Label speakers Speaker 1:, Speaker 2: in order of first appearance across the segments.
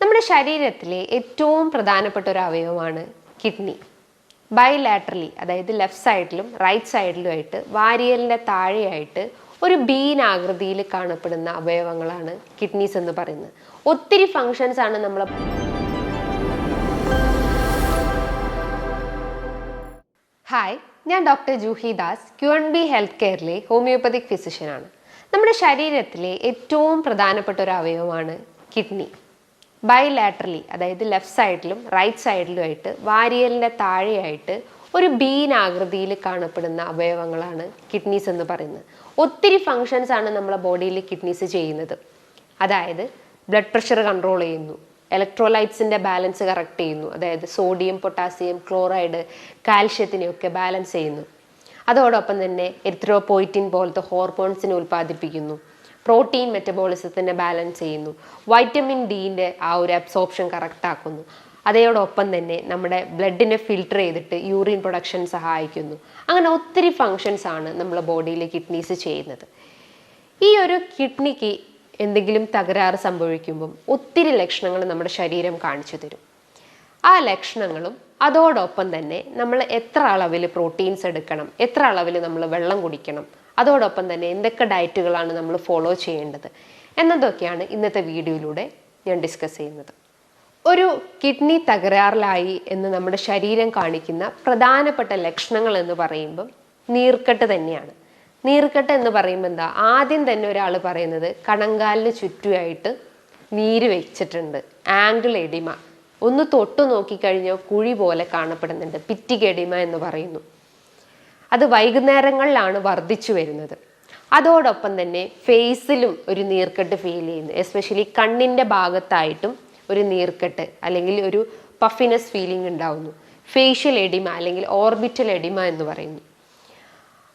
Speaker 1: നമ്മുടെ ശരീരത്തിലെ ഏറ്റവും പ്രധാനപ്പെട്ട ഒരു അവയവമാണ് കിഡ്നി. ബൈലാറ്ററലി അതായത് ലെഫ്റ്റ് സൈഡിലും റൈറ്റ് സൈഡിലുമായിട്ട് വാരിയലിന്റെ താഴെയായിട്ട് ഒരു ബീൻ ആകൃതിയിൽ കാണപ്പെടുന്ന അവയവങ്ങളാണ് കിഡ്നീസ് എന്ന് പറയുന്നത്. ഒത്തിരി ഫങ്ഷൻസ് ആണ് നമ്മൾ ഹായ് ഞാൻ doctor Juhi Das Q N B health കെയറിലെ homeopathic ഫിസിഷ്യനാണ് നമ്മുടെ ശരീരത്തിലെ ഏറ്റവും പ്രധാനപ്പെട്ട ഒരു അവയവമാണ് കിഡ്നി. ബൈലാറ്ററലി അതായത് ലെഫ്റ്റ് സൈഡിലും റൈറ്റ് സൈഡിലുമായിട്ട് വാരിയലിന്റെ താഴെയായിട്ട് ഒരു ബീൻ ആകൃതിയിൽ കാണപ്പെടുന്ന അവയവങ്ങളാണ് കിഡ്നീസ് എന്ന് പറയുന്നത്. ഒത്തിരി ഫങ്ഷൻസ് ആണ് നമ്മളെ ബോഡിയിൽ കിഡ്നീസ് ചെയ്യുന്നത്. അതായത് ബ്ലഡ് പ്രഷർ കൺട്രോൾ ചെയ്യുന്നു ഇലക്ട്രോലൈറ്റ്സിന്റെ ബാലൻസ് കറക്റ്റ് ചെയ്യുന്നു അതായത് സോഡിയം പൊട്ടാസ്യം ക്ലോറൈഡ് കാൽഷ്യത്തിനെയൊക്കെ ബാലൻസ് ചെയ്യുന്നു. അതോടൊപ്പം തന്നെ എരിത്രോപോയിറ്റിൻ പോലത്തെ ഹോർമോൺസിനെ ഉൽപ്പാദിപ്പിക്കുന്നു. പ്രോട്ടീൻ മെറ്റബോളിസത്തിനെ ബാലൻസ് ചെയ്യുന്നു. വൈറ്റമിൻ ഡീന്റെ ആ ഒരു അബ്സോർപ്ഷൻ കറക്റ്റാക്കുന്നു അതോടൊപ്പം തന്നെ നമ്മുടെ ബ്ലഡിനെ ഫിൽട്ടർ ചെയ്തിട്ട് യൂറിൻ പ്രൊഡക്ഷൻ സഹായിക്കുന്നു. അങ്ങനെ ഒത്തിരി ഫങ്ഷൻസ് ആണ് നമ്മുടെ ബോഡിയിലെ കിഡ്നീസ് ചെയ്യുന്നത്. ഈ ഒരു കിഡ്നിക്ക് എന്തെങ്കിലും തകരാറ് സംഭവിക്കുമ്പം ഒത്തിരി ലക്ഷണങ്ങൾ നമ്മുടെ ശരീരം കാണിച്ചു തരും. ആ ലക്ഷണങ്ങളും അതോടൊപ്പം തന്നെ നമ്മൾ എത്ര അളവിൽ പ്രോട്ടീൻസ് എടുക്കണം എത്ര അളവിൽ നമ്മൾ വെള്ളം കുടിക്കണം അതോടൊപ്പം തന്നെ എന്തൊക്കെ ഡയറ്റുകളാണ് നമ്മൾ ഫോളോ ചെയ്യേണ്ടത് എന്നതൊക്കെയാണ് ഇന്നത്തെ വീഡിയോയിലൂടെ ഞാൻ ഡിസ്കസ് ചെയ്യുന്നത്. ഒരു കിഡ്നി തകരാറിലായി എന്ന് നമ്മുടെ ശരീരം കാണിക്കുന്ന പ്രധാനപ്പെട്ട ലക്ഷണങ്ങൾ എന്ന് പറയുമ്പം നീർക്കെട്ട് തന്നെയാണ്. നീർക്കെട്ട് എന്ന് പറയുമ്പോൾ എന്താ? ആദ്യം തന്നെ ഒരാൾ പറയുന്നത് കണങ്കാലിന് ചുറ്റുമായിട്ട് നീര് വെച്ചിട്ടുണ്ട്. Ankle oedema. ഒന്ന് തൊട്ടു നോക്കിക്കഴിഞ്ഞാൽ കുഴി പോലെ കാണപ്പെടുന്നുണ്ട്. പിറ്റിക് എഡിമ എന്ന് പറയുന്നു. അത് വൈകുന്നേരങ്ങളിലാണ് വർദ്ധിച്ചു വരുന്നത്. അതോടൊപ്പം തന്നെ ഫേസിലും ഒരു നീർക്കെട്ട് ഫീൽ ചെയ്യുന്നു. എസ്പെഷ്യലി കണ്ണിന്റെ ഭാഗത്തായിട്ടും ഒരു നീർക്കെട്ട് അല്ലെങ്കിൽ ഒരു പഫിനെസ് ഫീലിംഗ് ഉണ്ടാവുന്നു. ഫേഷ്യൽ എഡിമ അല്ലെങ്കിൽ ഓർബിറ്റൽ എഡിമ എന്ന് പറയുന്നു.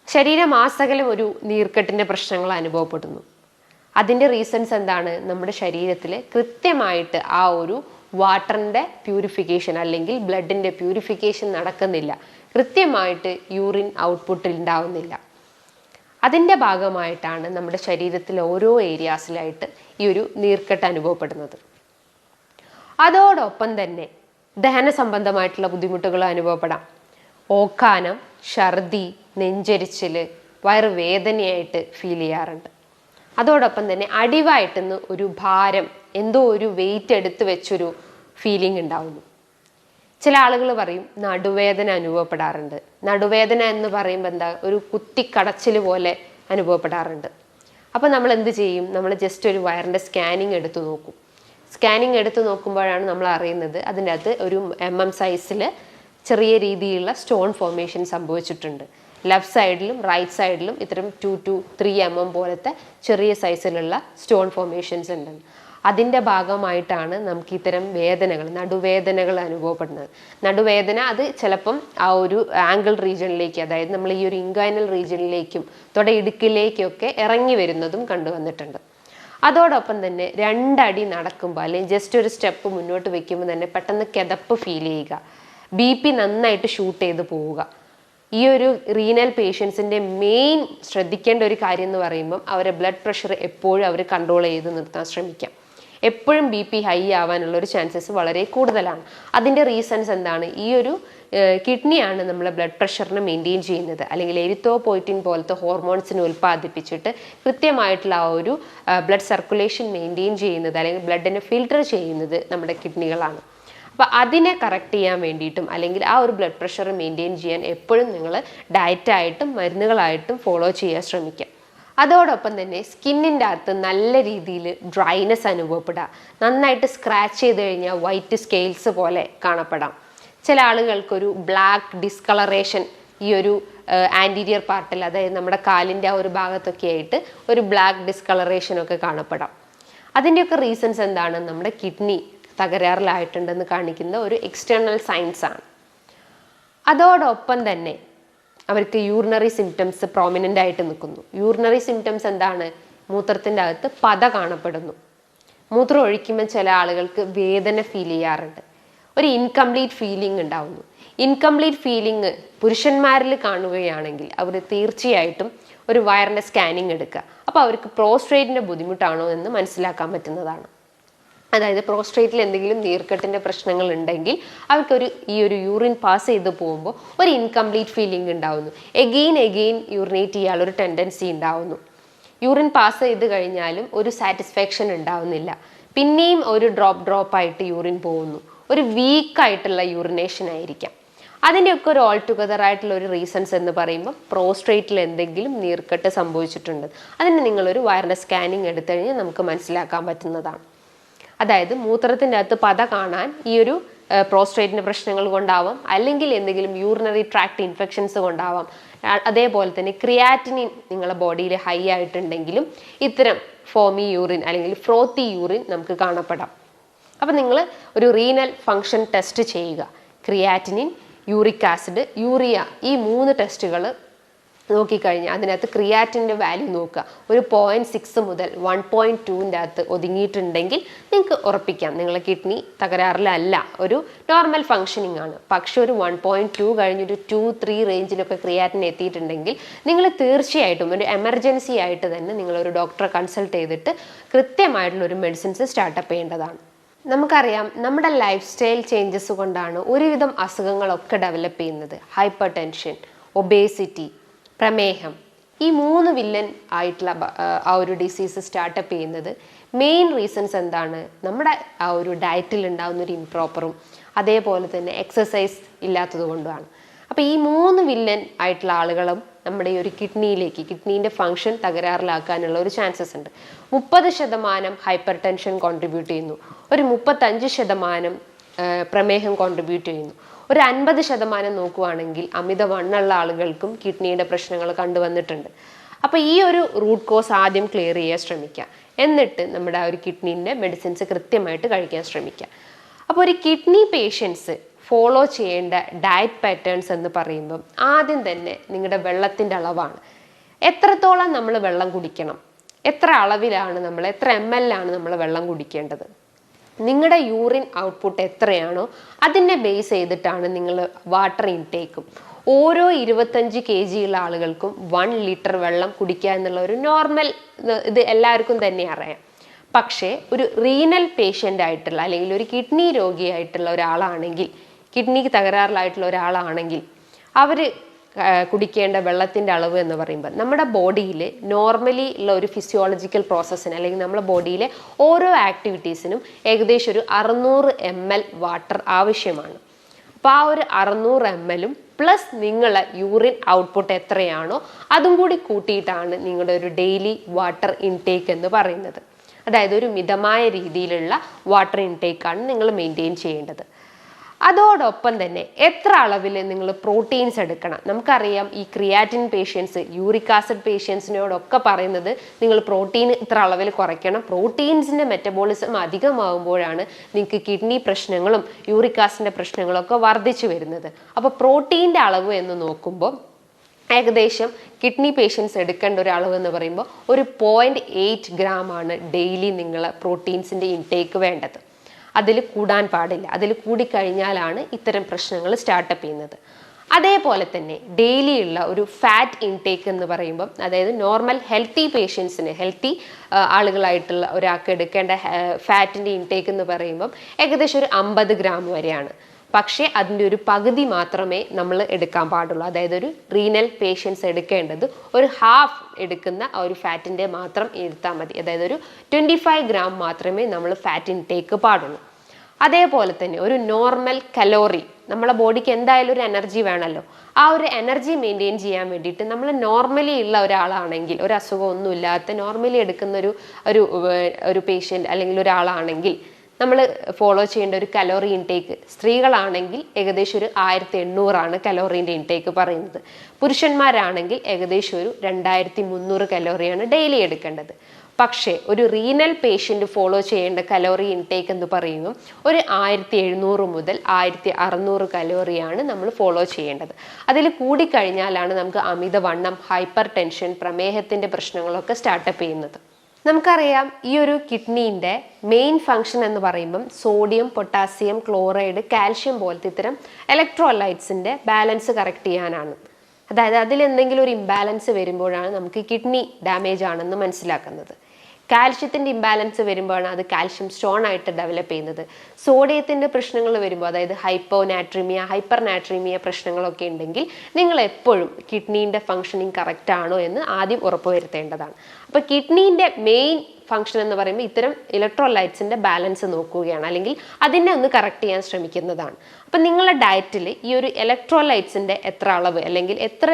Speaker 1: ശരീരമാസകലം ഒരു നീർക്കെട്ടിന്റെ പ്രശ്നങ്ങൾ അനുഭവപ്പെടുന്നു. അതിന്റെ റീസൺസ് എന്താണ്? നമ്മുടെ ശരീരത്തിൽ കൃത്യമായിട്ട് ആ ഒരു വാട്ടറിന്റെ പ്യൂരിഫിക്കേഷൻ അല്ലെങ്കിൽ ബ്ലഡിന്റെ പ്യൂരിഫിക്കേഷൻ നടക്കുന്നില്ല. കൃത്യമായിട്ട് യൂറിൻ ഔട്ട്പുട്ട് ഉണ്ടാവുന്നില്ല. അതിന്റെ ഭാഗമായിട്ടാണ് നമ്മുടെ ശരീരത്തിലെ ഓരോ ഏരിയാസിലായിട്ട് ഈ ഒരു നീർക്കെട്ട് അനുഭവപ്പെടുന്നത്. അതോടൊപ്പം തന്നെ ദഹന സംബന്ധമായിട്ടുള്ള ബുദ്ധിമുട്ടുകൾ അനുഭവപ്പെടാം. ഓക്കാനം ഛർദി നെഞ്ചരിച്ചിൽ വയറുവേദനയായിട്ട് ഫീൽ ചെയ്യാറുണ്ട്. അതോടൊപ്പം തന്നെ അടിവായിട്ടെന്ന് ഒരു ഭാരം എന്തോ ഒരു വെയിറ്റ് എടുത്ത് വെച്ചൊരു ഫീലിംഗ് ഉണ്ടാവുന്നു. ചില ആളുകൾ പറയും നടുവേദന അനുഭവപ്പെടാറുണ്ട്. നടുവേദന എന്ന് പറയുമ്പോൾ എന്താ? ഒരു കുത്തിക്കടച്ചിൽ പോലെ അനുഭവപ്പെടാറുണ്ട്. അപ്പോൾ നമ്മൾ എന്ത് ചെയ്യും? നമ്മൾ ജസ്റ്റ് ഒരു വയറിന്റെ സ്കാനിങ് എടുത്തു നോക്കും. സ്കാനിങ് എടുത്തു നോക്കുമ്പോഴാണ് നമ്മൾ അറിയുന്നത് അതിന്റെ അകത്ത് ഒരു എം എം സൈസിൽ ചെറിയ രീതിയിലുള്ള സ്റ്റോൺ ഫോർമേഷൻ സംഭവിച്ചിട്ടുണ്ട്. ലെഫ്റ്റ് സൈഡിലും റൈറ്റ് സൈഡിലും ഇത്തരം two to three M M പോലത്തെ ചെറിയ സൈസിലുള്ള സ്റ്റോൺ ഫോർമേഷൻസ് ഉണ്ട് അതിന്റെ ഭാഗമായിട്ടാണ് നമുക്ക് ഇത്തരം വേദനകൾ നടുവേദനകൾ അനുഭവപ്പെടുന്നത്. നടുവേദന അത് ചിലപ്പം ആ ഒരു ആംഗിൾ റീജിയനിലേക്ക് അതായത് നമ്മൾ ഈ ഒരു ഇൻഗൈനൽ റീജിയനിലേക്കും തുടയിടുക്കിലേക്കൊക്കെ ഇറങ്ങി വരുന്നതും കണ്ടുവന്നിട്ടുണ്ട് അതോടൊപ്പം തന്നെ രണ്ടടി നടക്കുമ്പോൾ അല്ലെങ്കിൽ ജസ്റ്റ് ഒരു സ്റ്റെപ്പ് മുന്നോട്ട് വെക്കുമ്പോൾ തന്നെ പെട്ടെന്ന് കിതപ്പ് ഫീൽ ചെയ്യുക. ബി പി നന്നായിട്ട് ഷൂട്ട് ചെയ്ത് പോവുക. ഈ ഒരു റീനൽ പേഷ്യൻസിന്റെ മെയിൻ ശ്രദ്ധിക്കേണ്ട ഒരു കാര്യം എന്ന് പറയുമ്പം അവരെ ബ്ലഡ് പ്രഷർ എപ്പോഴും അവർ കൺട്രോൾ ചെയ്ത് നിർത്താൻ ശ്രമിക്കാം. എപ്പോഴും ബി പി ഹൈ ആവാനുള്ള ഒരു ചാൻസസ് വളരെ കൂടുതലാണ്. അതിന്റെ റീസൺസ് എന്താണ്? ഈ ഒരു കിഡ്നിയാണ് നമ്മളെ ബ്ലഡ് പ്രഷറിനെ മെയിന്റെയിൻ ചെയ്യുന്നത്. അല്ലെങ്കിൽ എരിത്തോപോയിറ്റിൻ പോലത്തെ ഹോർമോൺസിനെ ഉൽപ്പാദിപ്പിച്ചിട്ട് കൃത്യമായിട്ടുള്ള ആ ഒരു ബ്ലഡ് സർക്കുലേഷൻ മെയിന്റെയിൻ ചെയ്യുന്നത് അല്ലെങ്കിൽ ബ്ലഡിനെ ഫിൽട്ടർ ചെയ്യുന്നത് നമ്മുടെ കിഡ്നികളാണ് അപ്പോൾ അതിനെ കറക്റ്റ് ചെയ്യാൻ വേണ്ടിയിട്ടും അല്ലെങ്കിൽ ആ ഒരു ബ്ലഡ് പ്രഷർ മെയിന്റെയിൻ ചെയ്യാൻ എപ്പോഴും നിങ്ങൾ ഡയറ്റായിട്ടും മരുന്നുകളായിട്ടും ഫോളോ ചെയ്യാൻ ശ്രമിക്കുക. അതോടൊപ്പം തന്നെ സ്കിന്നിന്റെ അകത്ത് നല്ല രീതിയിൽ ഡ്രൈനെസ് അനുഭവപ്പെടുക നന്നായിട്ട് സ്ക്രാച്ച് ചെയ്ത് കഴിഞ്ഞാൽ വൈറ്റ് സ്കെയിൽസ് പോലെ കാണപ്പെടാം. ചില ആളുകൾക്കൊരു ബ്ലാക്ക് ഡിസ്കളറേഷൻ ഈ ഒരു ആന്റീരിയർ പാർട്ടിൽ അതായത് നമ്മുടെ കാലിന്റെ ആ ഒരു ഭാഗത്തൊക്കെ ആയിട്ട് ഒരു ബ്ലാക്ക് ഡിസ്കളറേഷനൊക്കെ കാണപ്പെടാം. അതിന്റെയൊക്കെ റീസൺസ് എന്താണ്? നമ്മുടെ കിഡ്നി തകരാറിലായിട്ടുണ്ടെന്ന് കാണിക്കുന്ന ഒരു എക്സ്റ്റേണൽ സയൻസാണ് അതോടൊപ്പം തന്നെ അവർക്ക് യൂറിനറി സിംറ്റംസ് പ്രോമിനന്റ് ആയിട്ട് നിൽക്കുന്നു. യൂറിനറി സിംറ്റംസ് എന്താണ്? മൂത്രത്തിന്റെ അകത്ത് പത കാണപ്പെടുന്നു. മൂത്രം ഒഴിക്കുമ്പോൾ ചില ആളുകൾക്ക് വേദന ഫീൽ ചെയ്യാറുണ്ട്. ഒരു ഇൻകംപ്ലീറ്റ് ഫീലിംഗ് ഉണ്ടാവുന്നു. ഇൻകംപ്ലീറ്റ് ഫീലിംഗ് പുരുഷന്മാരിൽ കാണുകയാണെങ്കിൽ അവർ തീർച്ചയായിട്ടും ഒരു വയറിന്റെ സ്കാനിങ് എടുക്കുക. അപ്പോൾ അവർക്ക് പ്രോസ്ട്രേറ്റിന്റെ ബുദ്ധിമുട്ടാണോ എന്ന് മനസ്സിലാക്കാൻ പറ്റുന്നതാണ്. അതായത് പ്രോസ്ട്രേറ്റിൽ എന്തെങ്കിലും നീർക്കെട്ടിന്റെ പ്രശ്നങ്ങൾ ഉണ്ടെങ്കിൽ അവർക്കൊരു ഈ ഒരു യൂറിൻ പാസ് ചെയ്ത് പോകുമ്പോൾ ഒരു ഇൻകംപ്ലീറ്റ് ഫീലിംഗ് ഉണ്ടാവുന്നു. എഗെയിൻ എഗെയിൻ യൂറിനേറ്റ് ചെയ്യാനുള്ള ടെൻഡൻസി ഉണ്ടാവുന്നു. യൂറിൻ പാസ് ചെയ്ത് കഴിഞ്ഞാലും ഒരു സാറ്റിസ്ഫാക്ഷൻ ഉണ്ടാവുന്നില്ല. പിന്നെയും ഒരു ഡ്രോപ്പ് ഡ്രോപ്പ് ആയിട്ട് യൂറിൻ പോകുന്നു. ഒരു വീക്കായിട്ടുള്ള യൂറിനേഷൻ ആയിരിക്കാം. അതിന്റെയൊക്കെ ഒരു ഓൾ ടുഗദർ ആയിട്ടുള്ള ഒരു റീസൺസ് എന്ന് പറയുമ്പോൾ പ്രോസ്ട്രേറ്റിൽ എന്തെങ്കിലും നീർക്കെട്ട് സംഭവിച്ചിട്ടുണ്ട്. അതിന് നിങ്ങളൊരു വയറിന്റെ സ്കാനിങ് എടുത്തു കഴിഞ്ഞാൽ നമുക്ക് മനസ്സിലാക്കാൻ പറ്റുന്നതാണ്. അതായത് മൂത്രത്തിന്റെ അകത്ത് പത കാണാൻ ഈ ഒരു പ്രോസ്ട്രേറ്റിന്റെ പ്രശ്നങ്ങൾ കൊണ്ടാവാം. അല്ലെങ്കിൽ എന്തെങ്കിലും യൂറിനറി ട്രാക്ട് ഇൻഫെക്ഷൻസ് കൊണ്ടാവാം. അതേപോലെ തന്നെ ക്രിയാറ്റിനിൻ നിങ്ങളുടെ ബോഡിയിൽ ഹൈ ആയിട്ടുണ്ടെങ്കിലും ഇത്തരം ഫോമി യൂറിൻ അല്ലെങ്കിൽ ഫ്രോത്തി യൂറിൻ നമുക്ക് കാണപ്പെടാം. അപ്പം നിങ്ങൾ ഒരു റീനൽ ഫങ്ഷൻ ടെസ്റ്റ് ചെയ്യുക. ക്രിയാറ്റിനിൻ യൂറിക് ആസിഡ് യൂറിയ ഈ മൂന്ന് ടെസ്റ്റുകൾ നോക്കിക്കഴിഞ്ഞാൽ അതിനകത്ത് ക്രിയാറ്റിന്റെ വാല്യൂ നോക്കുക. ഒരു പോയിന്റ് സിക്സ് മുതൽ വൺ പോയിന്റ് ടുവിന്റെ അകത്ത് ഒതുങ്ങിയിട്ടുണ്ടെങ്കിൽ നിങ്ങൾക്ക് ഉറപ്പിക്കാം. നിങ്ങളെ കിഡ്നി തകരാറിലല്ല. ഒരു നോർമൽ ഫങ്ഷനിങ് ആണ്. പക്ഷെ ഒരു വൺ പോയിന്റ് ടു കഴിഞ്ഞൊരു ടു ത്രീ റേഞ്ചിലൊക്കെ ക്രിയാറ്റിൻ എത്തിയിട്ടുണ്ടെങ്കിൽ നിങ്ങൾ തീർച്ചയായിട്ടും ഒരു എമർജൻസി ആയിട്ട് തന്നെ നിങ്ങളൊരു ഡോക്ടറെ കൺസൾട്ട് ചെയ്തിട്ട് കൃത്യമായിട്ടുള്ള ഒരു മെഡിസിൻസ് സ്റ്റാർട്ടപ്പ് ചെയ്യേണ്ടതാണ്. നമുക്കറിയാം നമ്മുടെ ലൈഫ് സ്റ്റൈൽ ചേഞ്ചസ് കൊണ്ടാണ് ഒരുവിധം അസുഖങ്ങളൊക്കെ ഡെവലപ്പ് ചെയ്യുന്നത്. ഹൈപ്പർ ടെൻഷൻ ഒബേസിറ്റി പ്രമേഹം. ഈ മൂന്ന് വില്ലൻ ആയിട്ടുള്ള ആ, ഒരു ഡിസീസ് സ്റ്റാർട്ടപ്പ് ചെയ്യുന്നത് മെയിൻ റീസൺസ് എന്താണ്? നമ്മുടെ ആ ഒരു ഡയറ്റിൽ ഉണ്ടാകുന്ന ഒരു ഇംപ്രോപ്പറും അതേപോലെ തന്നെ എക്സസൈസ് ഇല്ലാത്തത് കൊണ്ടുമാണ്. അപ്പോൾ ഈ മൂന്ന് വില്ലൻ ആയിട്ടുള്ള ആളുകളും നമ്മുടെ ഈ ഒരു കിഡ്നിയിലേക്ക് കിഡ്നീന്റെ ഫങ്ഷൻ തകരാറിലാക്കാനുള്ള ഒരു ചാൻസസ് ഉണ്ട്. മുപ്പത് ശതമാനം ഹൈപ്പർ ടെൻഷൻ കോൺട്രിബ്യൂട്ട് ചെയ്യുന്നു. ഒരു മുപ്പത്തഞ്ച് ശതമാനം പ്രമേഹം കോൺട്രിബ്യൂട്ട് ചെയ്യുന്നു. ഒരു അൻപത് ശതമാനം നോക്കുവാണെങ്കിൽ അമിതവണ്ണുള്ള ആളുകൾക്കും കിഡ്നിയുടെ പ്രശ്നങ്ങൾ കണ്ടുവന്നിട്ടുണ്ട്. അപ്പോൾ ഈ ഒരു റൂട്ട് കോസ് ആദ്യം ക്ലിയർ ചെയ്യാൻ ശ്രമിക്കുക എന്നിട്ട് നമ്മുടെ ആ ഒരു കിഡ്നീന്റെ മെഡിസിൻസ് കൃത്യമായിട്ട് കഴിക്കാൻ ശ്രമിക്കുക അപ്പോൾ ഒരു കിഡ്നി പേഷ്യൻസ് ഫോളോ ചെയ്യേണ്ട ഡയറ്റ് പാറ്റേൺസ് എന്ന് പറയുമ്പം ആദ്യം തന്നെ നിങ്ങളുടെ വെള്ളത്തിന്റെ അളവാണ്. എത്രത്തോളം നമ്മൾ വെള്ളം കുടിക്കണം? എത്ര അളവിലാണ് നമ്മൾ എത്ര എം ആണ് നമ്മൾ വെള്ളം കുടിക്കേണ്ടത്? നിങ്ങളുടെ യൂറിൻ ഔട്ട്പുട്ട് എത്രയാണോ അതിനെ ബേസ് ചെയ്തിട്ടാണ് നിങ്ങൾ വാട്ടർ ഇൻടേക്കും ഓരോ ഇരുപത്തഞ്ച് കെ ജി ഉള്ള ആളുകൾക്കും വൺ ലിറ്റർ വെള്ളം കുടിക്കുക എന്നുള്ള ഒരു നോർമൽ ഇത് എല്ലാവർക്കും തന്നെ അറിയാം. പക്ഷേ ഒരു റീനൽ പേഷ്യന്റ് ആയിട്ടുള്ള അല്ലെങ്കിൽ ഒരു കിഡ്നി രോഗിയായിട്ടുള്ള ഒരാളാണെങ്കിൽ കിഡ്നിക്ക് തകരാറിലായിട്ടുള്ള ഒരാളാണെങ്കിൽ അവർ കുടിക്കേണ്ട വെള്ളത്തിന്റെ അളവ് എന്ന് പറയുമ്പോൾ നമ്മുടെ ബോഡിയിൽ നോർമലി ഉള്ള ഒരു ഫിസിയോളജിക്കൽ പ്രോസസ്സിന് അല്ലെങ്കിൽ നമ്മുടെ ബോഡിയിലെ ഓരോ ആക്ടിവിറ്റീസിനും ഏകദേശം ഒരു അറുന്നൂറ് എം എൽ വാട്ടർ ആവശ്യമാണ്. അപ്പോൾ ആ ഒരു അറുന്നൂറ് എം എല്ലും പ്ലസ് നിങ്ങളെ യൂറിൻ ഔട്ട്പുട്ട് എത്രയാണോ അതും കൂടി കൂട്ടിയിട്ടാണ് നിങ്ങളുടെ ഒരു ഡെയിലി വാട്ടർ ഇൻടേക്ക് എന്ന് പറയുന്നത്. അതായത് ഒരു മിതമായ രീതിയിലുള്ള വാട്ടർ ഇൻടേക്കാണ് നിങ്ങൾ മെയിന്റെയിൻ ചെയ്യേണ്ടത്. അതോടൊപ്പം തന്നെ എത്ര അളവിൽ നിങ്ങൾ പ്രോട്ടീൻസ് എടുക്കണം. നമുക്കറിയാം ഈ ക്രിയാറ്റിൻ പേഷ്യൻസ് യൂറിക് ആസിഡ് പേഷ്യൻസിനോടൊക്കെ പറയുന്നത് നിങ്ങൾ പ്രോട്ടീൻ ഇത്ര അളവിൽ കുറയ്ക്കണം. പ്രോട്ടീൻസിന്റെ മെറ്റബോളിസം അധികമാകുമ്പോഴാണ് നിങ്ങൾക്ക് കിഡ്നി പ്രശ്നങ്ങളും യൂറിക് ആസിഡിന്റെ പ്രശ്നങ്ങളൊക്കെ വർദ്ധിച്ചു വരുന്നത്. അപ്പോൾ പ്രോട്ടീന്റെ അളവ് എന്ന് നോക്കുമ്പോൾ ഏകദേശം കിഡ്നി പേഷ്യൻസ് എടുക്കേണ്ട ഒരു അളവ് എന്ന് പറയുമ്പോൾ ഒരു പോയിന്റ് എയ്റ്റ് ഗ്രാം ആണ് ഡെയിലി നിങ്ങൾ പ്രോട്ടീൻസിന്റെ ഇൻടേക്ക് വേണ്ടത്. അതിൽ കൂടാൻ പാടില്ല. അതിൽ കൂടിക്കഴിഞ്ഞാലാണ് ഇത്തരം പ്രശ്നങ്ങൾ സ്റ്റാർട്ടപ്പ് ചെയ്യുന്നത്. അതേപോലെ തന്നെ ഡെയിലി ഉള്ള ഒരു ഫാറ്റ് ഇൻടേക്ക് എന്ന് പറയുമ്പം അതായത് നോർമൽ ഹെൽത്തി പേഷ്യൻസിന് ഹെൽത്തി ആളുകളായിട്ടുള്ള ഒരാൾക്ക് എടുക്കേണ്ട ഫാറ്റിന്റെ ഇൻടേക്ക് എന്ന് പറയുമ്പം ഏകദേശം ഒരു അമ്പത് ഗ്രാം വരെയാണ്. പക്ഷേ അതിന്റെ ഒരു പകുതി മാത്രമേ നമ്മൾ എടുക്കാൻ പാടുള്ളൂ. അതായത് ഒരു റീനൽ പേഷ്യൻസ് എടുക്കേണ്ടത് ഒരു ഹാഫ് എടുക്കുന്ന ആ ഒരു ഫാറ്റിന്റെ മാത്രം എടുത്താൽ മതി. അതായത് ഒരു ട്വന്റി ഫൈവ് ഗ്രാം മാത്രമേ നമ്മൾ ഫാറ്റ് ഇൻടേക്ക് പാടുള്ളൂ. അതേപോലെ തന്നെ ഒരു നോർമൽ കലോറി നമ്മളെ ബോഡിക്ക് എന്തായാലും ഒരു എനർജി വേണമല്ലോ ആ ഒരു എനർജി മെയിന്റെയിൻ ചെയ്യാൻ വേണ്ടിയിട്ട് നമ്മൾ നോർമലി ഉള്ള ഒരാളാണെങ്കിൽ ഒരു അസുഖമൊന്നുമില്ലാത്ത നോർമലി എടുക്കുന്ന ഒരു ഒരു ഒരു പേഷ്യന്റ് അല്ലെങ്കിൽ ഒരാളാണെങ്കിൽ നമ്മൾ ഫോളോ ചെയ്യേണ്ട ഒരു കലോറി ഇൻടേക്ക് സ്ത്രീകളാണെങ്കിൽ ഏകദേശം ഒരു ആയിരത്തി എണ്ണൂറാണ് കലോറീന്റെ ഇൻടേക്ക് പറയുന്നത്. പുരുഷന്മാരാണെങ്കിൽ ഏകദേശം ഒരു രണ്ടായിരത്തി മുന്നൂറ് കലോറിയാണ് ഡെയിലി എടുക്കേണ്ടത്. പക്ഷേ ഒരു റീനൽ പേഷ്യന്റ് ഫോളോ ചെയ്യേണ്ട കലോറി ഇൻടേക്ക് എന്ന് പറയുന്നു. ഒരു ആയിരത്തി എഴുന്നൂറ് മുതൽ ആയിരത്തി അറുന്നൂറ് കലോറിയാണ് നമ്മൾ ഫോളോ ചെയ്യേണ്ടത്. അതിൽ കൂടിക്കഴിഞ്ഞാലാണ് നമുക്ക് അമിതവണ്ണം ഹൈപ്പർ ടെൻഷൻ പ്രമേഹത്തിന്റെ പ്രശ്നങ്ങളൊക്കെ സ്റ്റാർട്ടപ്പ് ചെയ്യുന്നത്. നമുക്കറിയാം ഈ ഒരു കിഡ്നീന്റെ മെയിൻ ഫങ്ഷൻ എന്ന് പറയുമ്പം സോഡിയം പൊട്ടാസ്യം ക്ലോറൈഡ് കാൽഷ്യം പോലത്തെ ഇത്തരം ഇലക്ട്രോലൈറ്റ്സിന്റെ ബാലൻസ് കറക്റ്റ് ചെയ്യാനാണ്. അതായത് അതിൽ എന്തെങ്കിലും ഒരു ഇംബാലൻസ് വരുമ്പോഴാണ് നമുക്ക് കിഡ്നി ഡാമേജ് ആണെന്ന് മനസ്സിലാക്കുന്നത്. കാൽഷ്യത്തിന്റെ ഇംബാലൻസ് വരുമ്പോഴാണ് അത് കാൽഷ്യം സ്റ്റോൺ ആയിട്ട് ഡെവലപ്പ് ചെയ്യുന്നത്. സോഡിയത്തിന്റെ പ്രശ്നങ്ങൾ വരുമ്പോൾ അതായത് ഹൈപ്പോ നാട്രീമിയ ഹൈപ്പർ നാട്രീമിയ പ്രശ്നങ്ങളൊക്കെ ഉണ്ടെങ്കിൽ നിങ്ങൾ എപ്പോഴും കിഡ്നീന്റെ ഫങ്ഷനിങ് കറക്റ്റ് ആണോ എന്ന് ആദ്യം ഉറപ്പുവരുത്തേണ്ടതാണ്. അപ്പോൾ കിഡ്നീന്റെ മെയിൻ ഫംഗ്ഷൻ എന്ന് പറയുമ്പോൾ ഇത്തരം ഇലക്ട്രോലൈറ്റ്സിന്റെ ബാലൻസ് നോക്കുകയാണ്. അല്ലെങ്കിൽ അതിനെ ഒന്ന് കറക്റ്റ് ചെയ്യാൻ ശ്രമിക്കുന്നതാണ്. അപ്പം നിങ്ങളുടെ ഡയറ്റിൽ ഈ ഒരു ഇലക്ട്രോലൈറ്റ്സിന്റെ എത്ര അളവ് അല്ലെങ്കിൽ എത്ര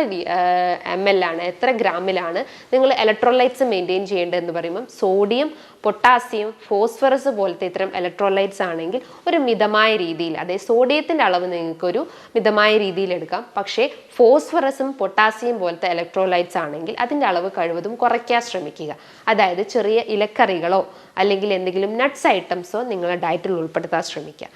Speaker 1: എം എൽ ആണ് എത്ര ഗ്രാമിലാണ് നിങ്ങൾ ഇലക്ട്രോലൈറ്റ്സ് മെയിന്റെയിൻ ചെയ്യേണ്ടതെന്ന് പറയുമ്പം സോഡിയം പൊട്ടാസ്യം ഫോസ്ഫറസ് പോലത്തെ ഇത്തരം ഇലക്ട്രോലൈറ്റ്സ് ആണെങ്കിൽ ഒരു മിതമായ രീതിയിൽ അതായത് സോഡിയത്തിന്റെ അളവ് നിങ്ങൾക്കൊരു മിതമായ രീതിയിൽ എടുക്കാം. പക്ഷേ ഫോസ്ഫറസും പൊട്ടാസ്യം പോലത്തെ ഇലക്ട്രോലൈറ്റ്സ് ആണെങ്കിൽ അതിന്റെ അളവ് കഴിവതും കുറയ്ക്കാൻ ശ്രമിക്കുക. അതായത് ചെറിയ ഇലക്കറികളോ അല്ലെങ്കിൽ എന്തെങ്കിലും നട്ട്സ് ഐറ്റംസോ നിങ്ങളുടെ ഡയറ്റിൽ ഉൾപ്പെടുത്താൻ ശ്രമിക്കുക.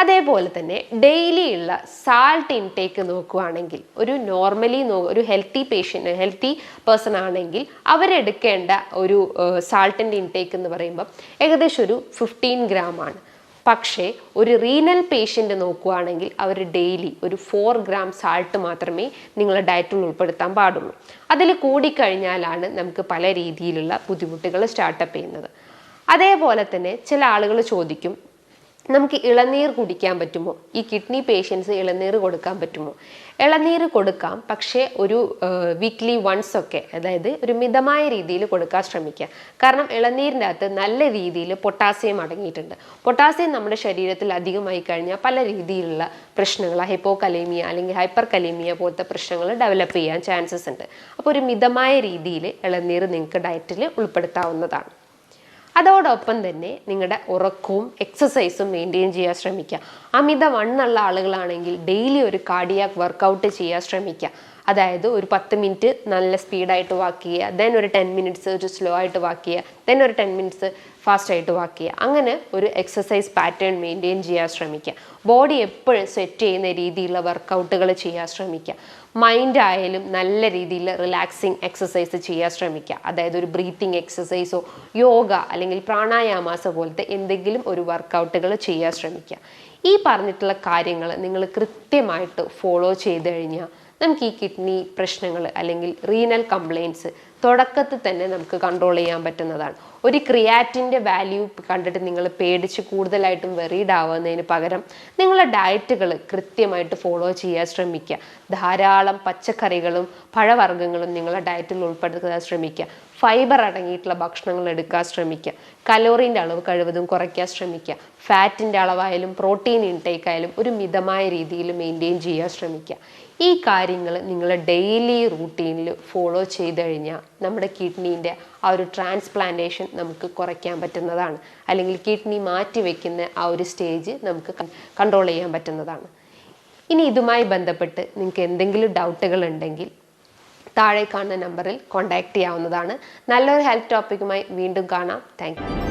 Speaker 1: അതേപോലെ തന്നെ ഡെയിലി ഉള്ള സാൾട്ട് ഇൻടേക്ക് നോക്കുകയാണെങ്കിൽ ഒരു നോർമലി നോ ഒരു ഹെൽത്തി പേഷ്യന്റ് ഹെൽത്തി പേഴ്സൺ ആണെങ്കിൽ അവരെടുക്കേണ്ട ഒരു സാൾട്ടിന്റെ ഇൻടേക്ക് എന്ന് പറയുമ്പം ഏകദേശം ഒരു ഫിഫ്റ്റീൻ ഗ്രാം ആണ്. പക്ഷേ ഒരു റീനൽ പേഷ്യന്റ് നോക്കുകയാണെങ്കിൽ അവർ ഡെയിലി ഒരു ഫോർ ഗ്രാം സാൾട്ട് മാത്രമേ നിങ്ങളുടെ ഡയറ്റിൽ ഉൾപ്പെടുത്താൻ പാടുള്ളൂ. അതിൽ കൂടിക്കഴിഞ്ഞാലാണ് നമുക്ക് പല രീതിയിലുള്ള ബുദ്ധിമുട്ടുകൾ സ്റ്റാർട്ടപ്പ് ചെയ്യുന്നത്. അതേപോലെ തന്നെ ചില ആളുകൾ ചോദിക്കും നമുക്ക് ഇളനീർ കുടിക്കാൻ പറ്റുമോ? ഈ കിഡ്നി പേഷ്യൻസ് ഇളനീർ കൊടുക്കാൻ പറ്റുമോ? ഇളനീർ കൊടുക്കാം പക്ഷേ ഒരു വീക്ക്ലി വൺസ് ഒക്കെ അതായത് ഒരു മിതമായ രീതിയിൽ കൊടുക്കാൻ ശ്രമിക്കുക. കാരണം ഇളനീരിന്റെ അകത്ത് നല്ല രീതിയിൽ പൊട്ടാസ്യം അടങ്ങിയിട്ടുണ്ട്. പൊട്ടാസ്യം നമ്മുടെ ശരീരത്തിൽ അധികമായി കഴിഞ്ഞാൽ പല രീതിയിലുള്ള പ്രശ്നങ്ങൾ ഹൈപ്പോകലേമിയ അല്ലെങ്കിൽ ഹൈപ്പർ കലേമിയ പോലത്തെ പ്രശ്നങ്ങൾ ഡെവലപ്പ് ചെയ്യാൻ ചാൻസസ് ഉണ്ട്. അപ്പോൾ ഒരു മിതമായ രീതിയിൽ ഇളനീർ നിങ്ങൾക്ക് ഡയറ്റിൽ ഉൾപ്പെടുത്താവുന്നതാണ്. അതോടൊപ്പം തന്നെ നിങ്ങളുടെ ഉറക്കവും എക്സസൈസും മെയിന്റെയിൻ ചെയ്യാൻ ശ്രമിക്കുക അമിത വണ്ണുള്ള ആളുകളാണെങ്കിൽ ഡെയിലി ഒരു കാർഡിയാക് വർക്കൗട്ട് ചെയ്യാൻ ശ്രമിക്കുക അതായത് ഒരു പത്ത് മിനിറ്റ് നല്ല സ്പീഡായിട്ട് വാക്ക് ചെയ്യുക ദെൻ ഒരു ടെൻ മിനിറ്റ്സ് ഒരു സ്ലോ ആയിട്ട് വാക്ക് ചെയ്യുക ദെൻ ഒരു ടെൻ മിനിറ്റ്സ് ഫാസ്റ്റ് ആയിട്ട് വാക്ക് ചെയ്യുക. അങ്ങനെ ഒരു എക്സസൈസ് പാറ്റേൺ മെയിന്റെയിൻ ചെയ്യാൻ ശ്രമിക്കുക. ബോഡി എപ്പോഴും സെറ്റ് ചെയ്യുന്ന രീതിയിലുള്ള വർക്കൗട്ടുകൾ ചെയ്യാൻ ശ്രമിക്കുക. മൈൻഡ് ആയാലും നല്ല രീതിയിൽ റിലാക്സിങ് എക്സസൈസ് ചെയ്യാൻ ശ്രമിക്കുക. അതായത് ഒരു ബ്രീത്തിങ് എക്സസൈസോ യോഗ അല്ലെങ്കിൽ പ്രാണായാമാസ പോലത്തെ എന്തെങ്കിലും ഒരു വർക്കൗട്ടുകൾ ചെയ്യാൻ ശ്രമിക്കുക. ഈ പറഞ്ഞിട്ടുള്ള കാര്യങ്ങൾ നിങ്ങൾ കൃത്യമായിട്ട് ഫോളോ ചെയ്ത് കഴിഞ്ഞാൽ നമുക്ക് ഈ കിഡ്നി പ്രശ്നങ്ങൾ അല്ലെങ്കിൽ റീനൽ കംപ്ലയിൻസ് തുടക്കത്തിൽ തന്നെ നമുക്ക് കൺട്രോൾ ചെയ്യാൻ പറ്റുന്നതാണ്. ഒരു ക്രിയാറ്റിന്റെ വാല്യൂ കണ്ടിട്ട് നിങ്ങൾ പേടിച്ച് കൂടുതലായിട്ടും വെറീഡ് ആവുന്നതിന് പകരം നിങ്ങളുടെ ഡയറ്റുകൾ കൃത്യമായിട്ട് ഫോളോ ചെയ്യാൻ ശ്രമിക്കുക. ധാരാളം പച്ചക്കറികളും പഴവർഗങ്ങളും നിങ്ങളുടെ ഡയറ്റിൽ ഉൾപ്പെടുത്താൻ ശ്രമിക്കുക. ഫൈബർ അടങ്ങിയിട്ടുള്ള ഭക്ഷണങ്ങൾ എടുക്കാൻ ശ്രമിക്കുക. കലോറിന്റെ അളവ് കഴിവതും കുറയ്ക്കാൻ ശ്രമിക്കുക. ഫാറ്റിന്റെ അളവായാലും പ്രോട്ടീൻ ഇൻടേക്ക് ആയാലും ഒരു മിതമായ രീതിയിൽ മെയിന്റെയിൻ ചെയ്യാൻ ശ്രമിക്കുക. ഈ കാര്യങ്ങൾ നിങ്ങൾ ഡെയിലി റൂട്ടീനിൽ ഫോളോ ചെയ്ത് കഴിഞ്ഞാൽ നമ്മുടെ കിഡ്നീന്റെ ആ ഒരു ട്രാൻസ്പ്ലാന്റേഷൻ നമുക്ക് കുറയ്ക്കാൻ പറ്റുന്നതാണ്. അല്ലെങ്കിൽ കിഡ്നി മാറ്റി വയ്ക്കുന്ന ആ ഒരു സ്റ്റേജ് നമുക്ക് കൺട്രോൾ ചെയ്യാൻ പറ്റുന്നതാണ്. ഇനി ഇതുമായി ബന്ധപ്പെട്ട് നിങ്ങൾക്ക് എന്തെങ്കിലും ഡൗട്ടുകൾ ഉണ്ടെങ്കിൽ താഴെ കാണുന്ന നമ്പറിൽ കോൺടാക്റ്റ് ചെയ്യാവുന്നതാണ്. നല്ലൊരു ഹെൽത്ത് ടോപ്പിക്കുമായി വീണ്ടും കാണാം. താങ്ക്